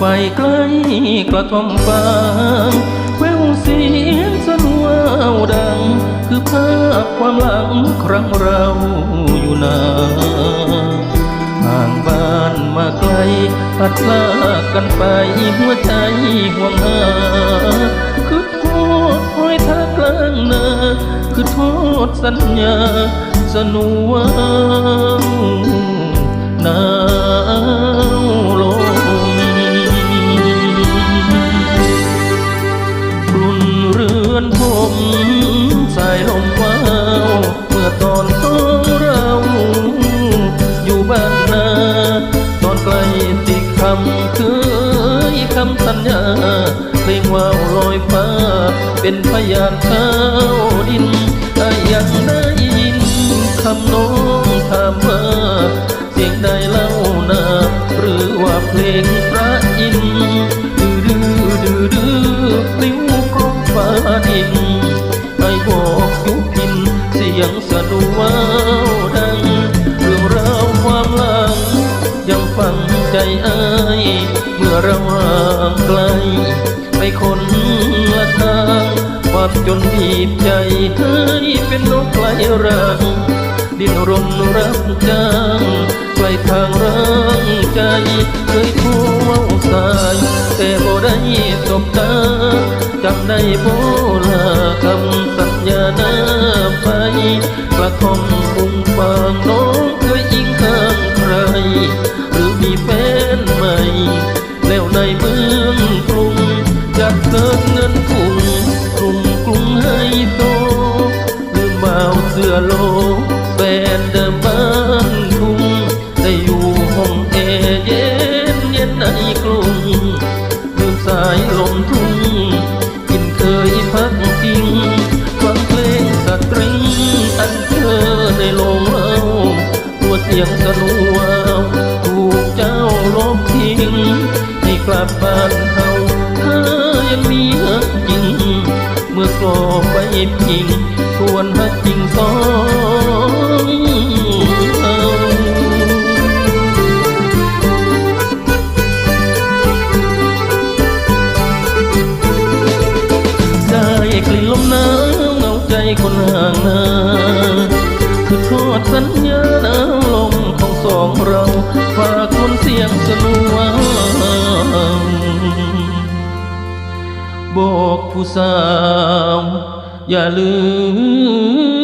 ไฟใกล้กระท่อมฟางแววเสียงสนวาวดัง คือภาพความหลังครั้งเราอยู่นานห่างบ้านมาไกลพัดลากกันไปหัวใจห่วงหาคือโทษคอยท่ากลางนาคือโทษสัญญาสนว่าวนาำเคยคำสัญญาเพลงว่าวลอยฟ้า เป็นพยานเท้าดินยังได้ยินคำน้องถามว่าเสียงใดเล่านาหรือว่าเพลงพระอินดื้อดื้อดื้อดื้อปลิ้วกลมฟ้าดินให้บอกยุพินเสียงสะดุว้าวดังเรื่องราวความหลังยังฟังใจอ้ายเอเราห่างไกล ไปคนละทางความจนบีบใจให้เป็นนกไกลรังดิ้นรนรับจ้างไกลทางร่างใจ เคยโทรเว่าสาย แต่บ่ได้สบตาจำได้บ่ลาคำ ยู่ห้องแอร์เย็นเย็นในกรุงลืมสายลมทุ่งกินเคยพักพิงฟังเพลงสตริงอันเธอในโลงเล่าตัวเสียงสนวาวถูกเจ้าลบทิ้งให้กลับบ้านเฮาเธอยัง มีหักจริง เมื่อกลอไปพิงควรหักจริงสองกลิ่นลมหนาวเงาใจคนห่างนาคือทอดสัญญาหนาวลมของสองเราฝากคนเสียงสนว บอกผู้สาว อย่าลืม